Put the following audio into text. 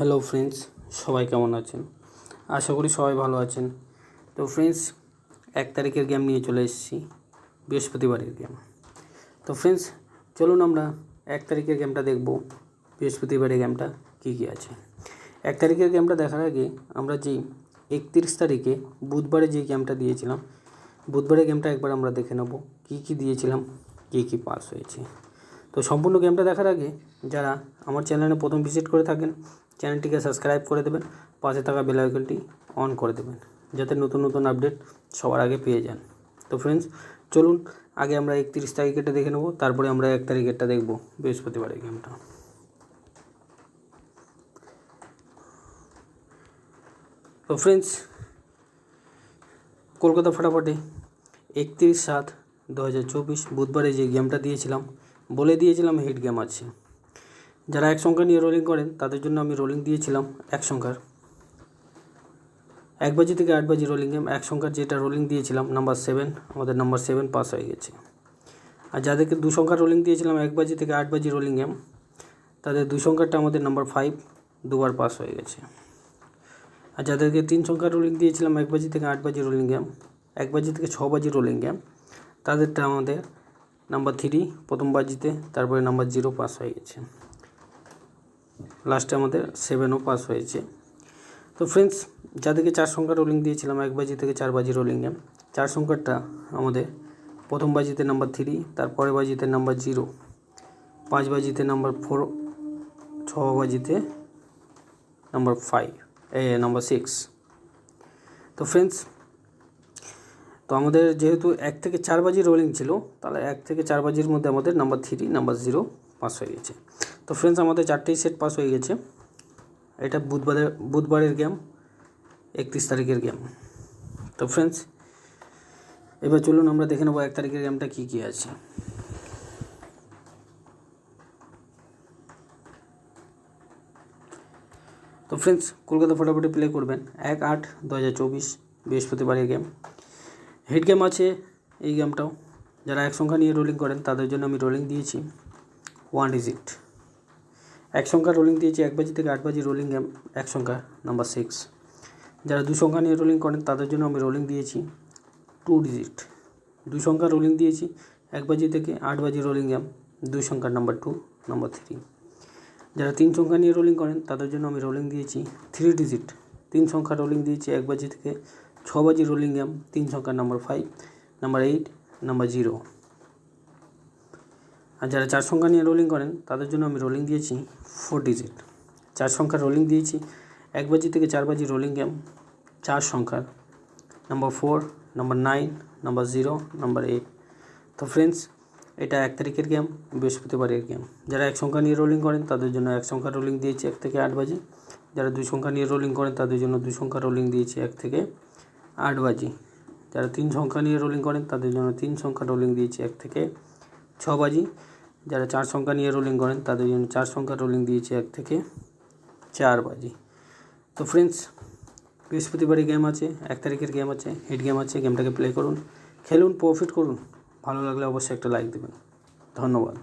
Hello friends সবাই কেমন আছেন? আশা করি সবাই ভালো আছেন। তো ফ্রেন্ডস এক তারিখের গেম নিয়ে চলে এসেছি। বৃহস্পতিবারের গেম তো ফ্রেন্ডস চলুন আমরা এক তারিখের গেমটা দেখব। বৃহস্পতিবারের গেমটা কী কী আছে। এক তারিখের গেমটা দেখার আগে আমরা যেই একত্রিশ তারিখে বুধবারে যে গেমটা দিয়েছিলাম, বুধবারের গেমটা একবার আমরা দেখে নেব। কী কী দিয়েছিলাম, কী কী পাস হয়েছে। তো সম্পূর্ণ গেমটা দেখার আগে যারা আমার চ্যানেলে প্রথম ভিজিট করে থাকেন, চ্যানেলটিকে সাবস্ক্রাইব করে দেবেন, পাশে থাকা বেল অন করে দেবেন, যাতে নতুন নতুন আপডেট সবার আগে পেয়ে যান। তো ফ্রেন্ডস চলুন, আগে আমরা একত্রিশ তারিখেরটা দেখে নেব, তারপরে আমরা এক তারিখেরটা দেখব বৃহস্পতিবারের গেমটা। তো ফ্রেন্ডস কলকাতা ফাটাফাটি একত্রিশ সাত দু হাজার চব্বিশ বুধবারে যে গেমটা দিয়েছিলাম বলে দিয়েছিলাম হিট গেম আছে। যারা এক সংখ্যা নিয়ে রোলিং করেন, তাদের জন্য আমি রোলিং দিয়েছিলাম এক সংখ্যার। এক বাজি থেকে আট বাজি রোলিং গেম এক সংখ্যার যেটা রোলিং দিয়েছিলাম নাম্বার সেভেন আমাদের নাম্বার সেভেন পাস হয়ে গেছে। আর যাদেরকে দু সংখ্যার রোলিং দিয়েছিলাম, এক বাজি থেকে আট বাজি রোলিং গেম তাদের দুই সংখ্যাটা আমাদের নাম্বার ফাইভ দুবার পাস হয়ে গেছে। আর যাদেরকে তিন সংখ্যার রোলিং দিয়েছিলাম, এক বাজি থেকে আট বাজি রোলিং গেম এক বাজি থেকে ছ বাজি রোলিং গেম তাদেরটা আমাদের নাম্বার থ্রি, প্রথম বাজিতে, তারপরে নাম্বার জিরো পাস হয়ে গেছে। লাস্টে আমাদের সেভেনও পাস হয়েছে। তো ফ্রেন্ডস যাদেরকে চার সংখ্যা রোলিং দিয়েছিলাম, এক বাজি থেকে চার বাজি রোলিং গেম চার সংখ্যাটা আমাদের প্রথম বাজিতে নাম্বার থ্রি তারপরে বাজিতে নাম্বার জিরো, পাঁচ বাজিতে নাম্বার ফোর ছ বাজিতে নাম্বার ফাইভ এ, নাম্বার সিক্স তো ফ্রেন্ডস তো আমাদের যেহেতু এক থেকে চার বাজি রোলিং ছিল, তাহলে এক থেকে চার বাজির মধ্যে আমাদের number three number zero pass হয়ে গেছে। তো ফ্রেন্ডস আমাদের চারটেই সেট পাস হয়ে গেছে। এটা বুধবারের বুধবারের গেম একত্রিশ তারিখের গেম তো ফ্রেন্ডস এবার চলুন আমরা দেখে নেব এক তারিখের গেমটা কী কী আছে। তো ফ্রেন্ডস কলকাতা ফটাফটি প্লে করবেন। এক আট দু হাজার চব্বিশ বৃহস্পতিবারের গেম হিট গেম আছে এই গেমটাও। যারা এক সংখ্যা নিয়ে রোলিং করেন, তাদের জন্য আমি রোলিং দিয়েছি। ওয়ান ডিজিট এক সংখ্যা রোলিং দিয়েছি, এক বাজি থেকে আট বাজি রোলিং গেম এক সংখ্যা নাম্বার সিক্স যারা দু সংখ্যা নিয়ে রোলিং করেন, তাদের জন্য আমি রোলিং দিয়েছি টু ডিজিট দুই সংখ্যা রোলিং দিয়েছি, এক বাজি থেকে আট বাজি রোলিং গেম দুই সংখ্যার নাম্বার টু নাম্বার থ্রি যারা তিন সংখ্যা নিয়ে রোলিং করেন, তাদের জন্য আমি রোলিং দিয়েছি থ্রি ডিজিট তিন সংখ্যা রোলিং দিয়েছি, এক বাজি থেকে ছ বাজি রোলিং গেম, তিন সংখ্যার number five number eight number zero আর যারা চার সংখ্যা নিয়ে রোলিং করেন, তাদের জন্য আমি রোলিং দিয়েছি ফোর ডিজিট চার সংখ্যার রোলিং দিয়েছি, এক বাজি থেকে চার বাজি রোলিং গেম, চার সংখ্যার। Number four number nine number zero number eight তো ফ্রেন্ডস এটা এক তারিখের গেম, বৃহস্পতিবারের গেম। যারা এক সংখ্যা নিয়ে রোলিং করেন, তাদের জন্য এক সংখ্যা রোলিং দিয়েছি এক থেকে আট বাজি। যারা দুই সংখ্যা নিয়ে রোলিং করেন, তাদের জন্য দুই সংখ্যা রোলিং দিয়েছি এক থেকে আট বাজি। যারা তিন সংখ্যা নিয়ে রোলিং করেন, তাদের জন্য তিন সংখ্যা রোলিং দিয়েছি এক থেকে ছ বাজি। যারা চার সংখ্যা নিয়ে রোলিং করেন, তাদের জন্য চার সংখ্যা রোলিং দিয়েছি এক থেকে চার বাজি। তো ফ্রেন্ডস বৃহস্পতিবারে গেম আছে, এক তারিখের গেম আছে হিট গেম আছে গেমটাকে প্লে করুন, খেলুন প্রফিট করুন। ভালো লাগলে অবশ্যই একটা লাইক দেবেন। ধন্যবাদ।